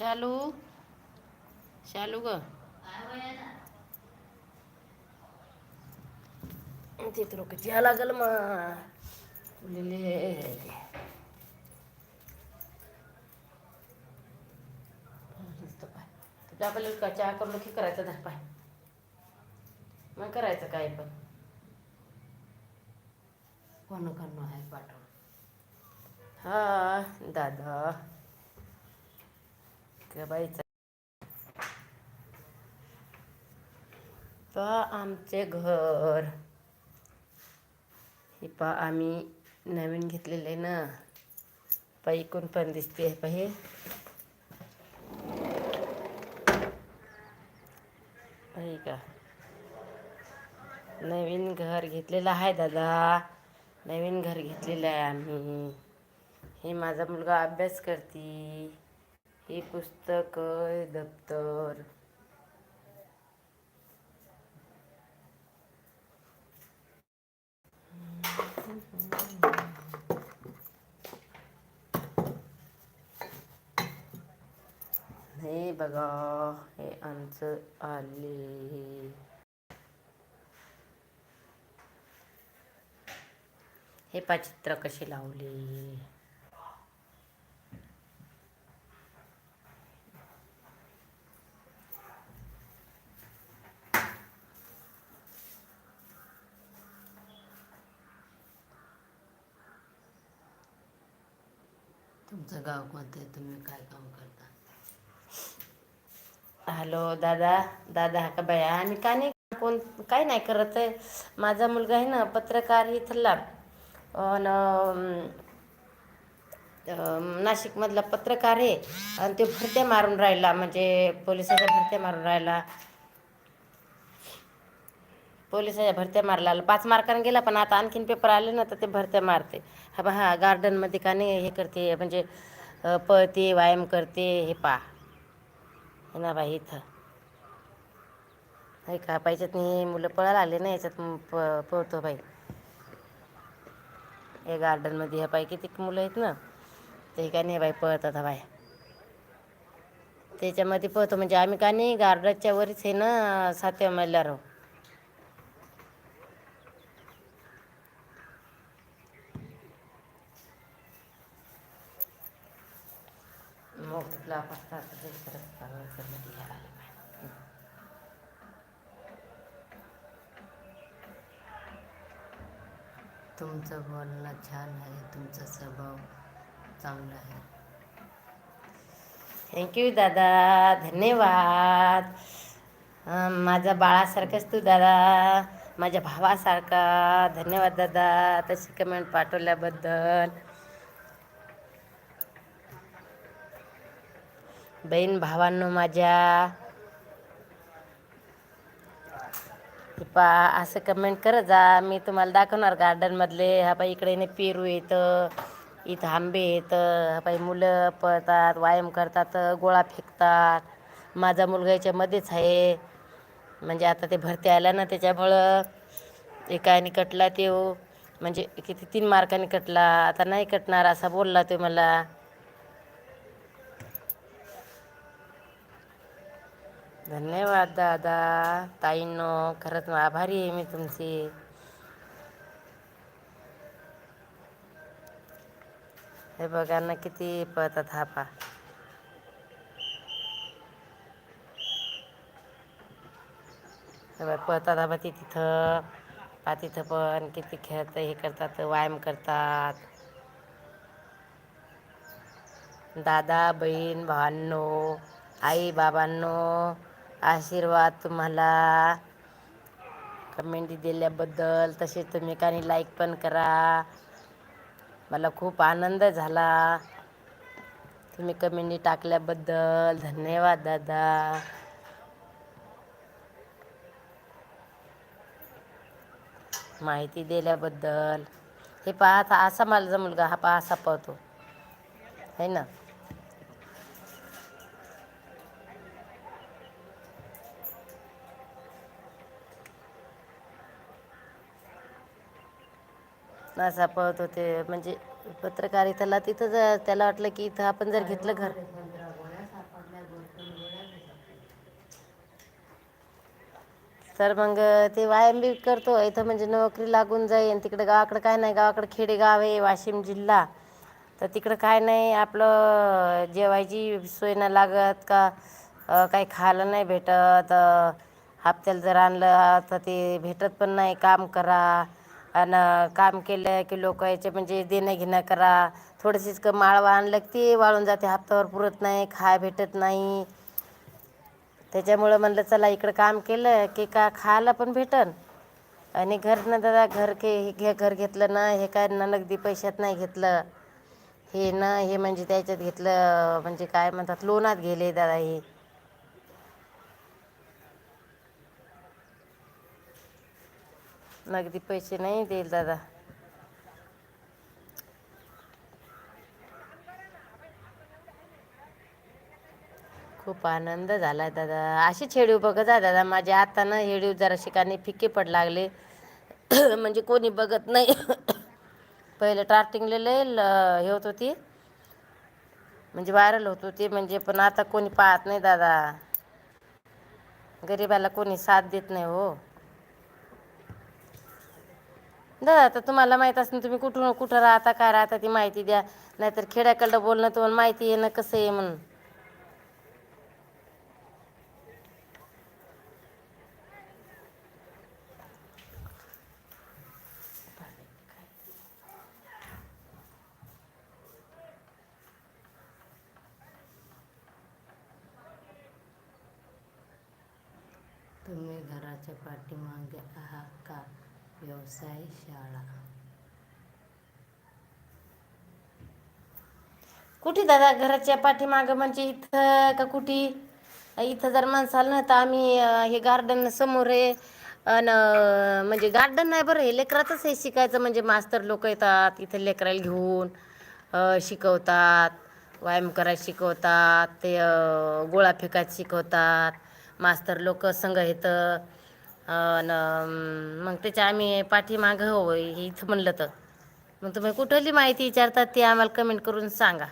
शालू शालू ग. तिथं लोक या लागल मग आपल्याला चहा करून की करायचं धर पाय. मग करायचं काय पण. कोण कोण आहे पाठवून? हा दादा. का बाईचा. पहा आमचे घर. हे पहा आम्ही नवीन घेतलेलं आहे ना पैकून पण दिसते हे पाहे का. नवीन घर घेतलेलं आहे दादा. नवीन घर घेतलेलं आहे आम्ही. हे माझा मुलगा अभ्यास करते. हे पुस्तक दप्तर. हे बघा हे आमचं आले. हे पाचित्र कसे लावले? तुमचं गाव कोणतं? आहे तुम्ही काय काम करता? हॅलो दादा. दादा हा का बाया? आम्ही का नाही कोण? काय नाही करत आहे. माझा मुलगा आहे ना पत्रकार इथला. अन नाशिकमधला पत्रकार आहे. आणि ते भरत्या मारून राहिला म्हणजे पोलिसाच्या भरत्या मारून राहिला. पोलिसाच्या भरत्या मारला पाच मार्काने गेला पण आता आणखीन पेपर आले ना तर ते भरत्या मारते. हा बा हा गार्डनमध्ये का नाही हे करते म्हणजे पळते व्यायाम करते हे पा. हे ना बाई इथं. हे का पाहिजेत नाही मुलं पळायला आले ना याच्यात प पळतो बाई. हे गार्डनमध्ये ह्या पाय किती मुलं आहेत ना ते का नाही बाई पळतात हा बाय त्याच्यामध्ये पळतो म्हणजे आम्ही का नाही गार्डनच्या वरच आहे ना सातव्या मजल्यावर. राहू मग तुला पास्ता करत करण्यात घ्यायला पाहिजे. तुमचं बोलणं छान आहे तुमचा स्वभाव चांगला आहे. थँक्यू दादा. धन्यवाद. माझ्या बाळासारखंच तू दादा. माझ्या भावासारखा. धन्यवाद दादा. तशी कमेंट पाठवल्याबद्दल. बहीण भावांनो माझ्या. पा असं कमेंट करत जा. मी तुम्हाला दाखवणार गार्डनमधले हा बाई इकडे नाही पेरू येतं इथं आंबे येतं. हा बाई मुलं पळतात व्यायाम करतात गोळा फेकतात. माझा मुलगा याच्यामध्येच आहे. म्हणजे आता ते भरती आल्या ना त्याच्यामुळं एकाने कटला ते म्हणजे किती तीन मार्काने कटला. आता नाही कटणार असा बोलला तो मला. धन्यवाद दादा. ताईंनो खरंच आभारी आहे मी तुमची. हे बघा ना किती पळतात हा पा. हे पळतात हा ती तिथं. पा तिथं पण किती खेळत हे करतात व्यायाम करतात. दादा बहीण भावांनो आई बाबांनो आशीर्वाद तुम्हाला. कमेंट दिल्याबद्दल तसेच तुम्ही काही लाईक पण करा. मला खूप आनंद झाला. तुम्ही कमेंटी टाकल्याबद्दल धन्यवाद दादा. माहिती दिल्याबद्दल. हे पहा असा माझा मुलगा हा पहा असा पळतो है ना? असं पळत होते. म्हणजे पत्रकारिताला तिथं जर त्याला वाटलं की इथं आपण जर घेतलं घर. तर मग ते व्यायाम बी करतो. इथं म्हणजे नोकरी लागून जाईल तिकडं गावाकडं काय नाही. गावाकडं खेडेगाव आहे वाशिम जिल्हा. तर तिकडं काय नाही. आपलं जेवायची सोय नाही लागत का? काही खायला नाही भेटत. हप्त्याला जर आणलं तर ते भेटत पण नाही. काम करा. आणि काम केलं की लोक याचे म्हणजे देणं घेणं करा. थोडंसंच क माळवा आणलं की ते वाळून जाते हप्त्यावर पुरत नाही खाय भेटत नाही. त्याच्यामुळं म्हणलं चला इकडं काम केलं की का खायला पण भेटन. आणि घरनं दादा घर के हे घर घेतलं ना हे काय ना नगदी पैशात नाही घेतलं. हे ना हे म्हणजे त्याच्यात घेतलं म्हणजे काय म्हणतात लोनात गेले दादा हे. नगदी पैसे नाही देईल दादा. खूप आनंद झाला दादा. अशी छेडीव बघत आहे दादा. माझ्या आता ना हेडीव जरा शिकाने फिके पड लागले. म्हणजे कोणी बघत नाही. पहिले स्टार्टिंगला लय ल- हे होत होती. म्हणजे व्हायरल होत होती. म्हणजे पण आता कोणी पाहत नाही दादा. गरिबाला कोणी साथ देत नाही हो. दादा आता तुम्हाला माहीत असेल तुम्ही कुठून कुठं राहता काय राहता ती माहिती द्या. नाहीतर खेड्याकडलं बोलणं तुम्हाला माहिती येणं कसं आहे म्हणून. तुम्ही घराच्या पाठीमागे आहात का? व्यवसाय शाळा कुठे दादा घराच्या पाठीमागं म्हणजे इथं का कुठे? इथं जर माणसाला ना तर आम्ही हे गार्डन समोर आहे. आणि म्हणजे गार्डन नाही बरं हे लेकरातच हे शिकायचं. म्हणजे मास्तर लोक येतात इथं लेकराला घेऊन शिकवतात व्यायाम करायला शिकवतात ते गोळा फेकायला शिकवतात. मास्तर लोक संघ येतं. आणि मग त्याच्या आम्ही पाठीमागं हो इथं म्हणलं तर. मग तुम्ही कुठली माहिती विचारतात ती आम्हाला कमेंट करून सांगा.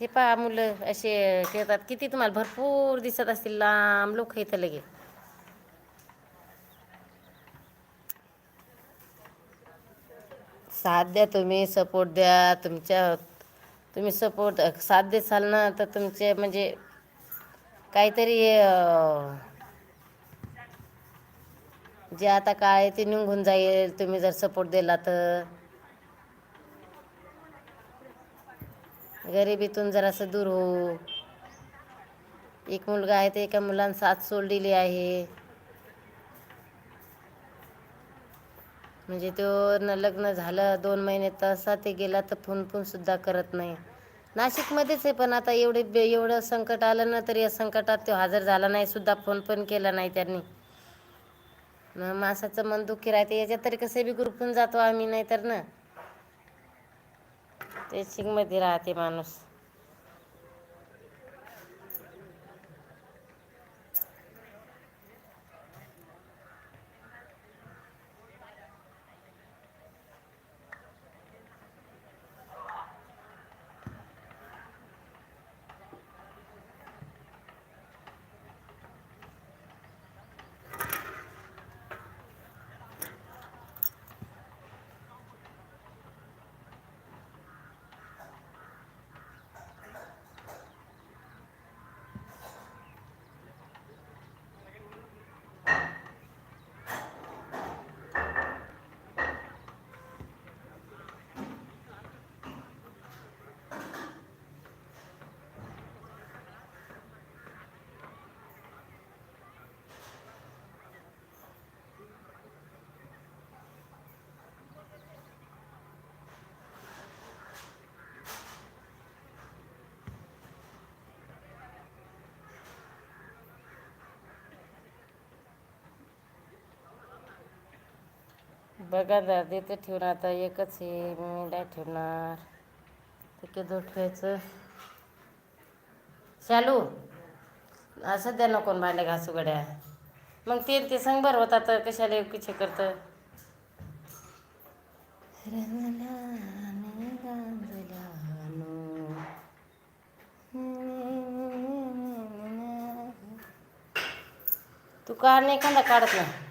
हे पहा मुलं असे खेळतात. किती तुम्हाला भरपूर दिसत असतील. लांब लोक इथं लगे. साथ द्या तुम्ही सपोर्ट द्या. तुमच्या तुम्ही सपोर्ट साथ देसाल ना तर तुमचे म्हणजे काहीतरी जे आता काय आहे ते निघून जाईल. तुम्ही जर सपोर्ट दिला तर. गरिबीतून जरासं दूर होऊ. एक मुलगा आहे ते एका मुलानं साथ सोडलेली आहे. म्हणजे तो न लग्न झालं दोन महिने तसा ते गेला तर फोन फोन सुद्धा करत नाही. नाशिकमध्येच आहे पण आता एवढे बे- एवढं संकट आलं ना तर या संकटात तो हजर झाला नाही सुद्धा फोन पण केला नाही त्यांनी. मग माणसाचं मन दुःखी राहते याच्यात तरी कसं बी ग्रुपून जातो आम्ही नाही तर ते मध्ये राहते माणूस. बघा दादी देते ठेवून आता एकच हे मी नाही ठेवणार. ते केदो ठेवायचं. शालू असं सध्या नको भांडे घासू गड्या. मग ते ते संग बरं तर कशाला किचे करतं? तू का नाही एखादा काढत ना